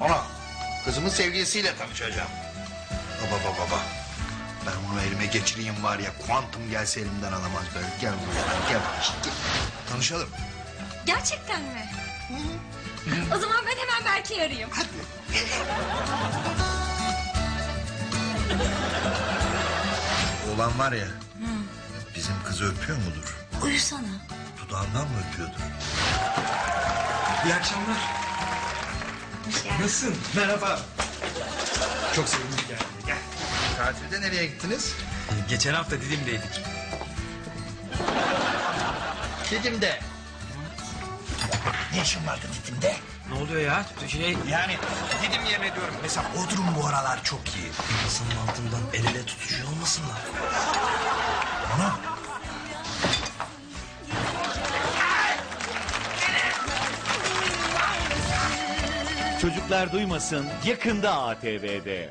Ona kızımın sevgilisiyle tanışacağım. Baba baba baba. Ben onu elime geçireyim var ya kuantum gelse elimden alamaz böyle. Gel buraya gel. Gel. Tanışalım. Gerçekten mi? o zaman ben hemen Berke'yi arayayım. Oğlan var ya bizim kızı öpüyor mudur? Uyusana. Dudağından mı öpüyordur? İyi akşamlar. Hoş geldin. Nasılsın? Merhaba. Çok sevindim geldi. Gel. Tatilde nereye gittiniz? Geçen hafta Didim'deydik. Didim'de. Ne işin vardı Didim'de? Ne oluyor ya? Şey... Yani Didim yerine diyorum. Mesela Bodrum bu aralar çok iyi. Masanın altından el ele tutuşuyor olmasınlar. Ana. Çocuklar duymasın yakında ATV'de.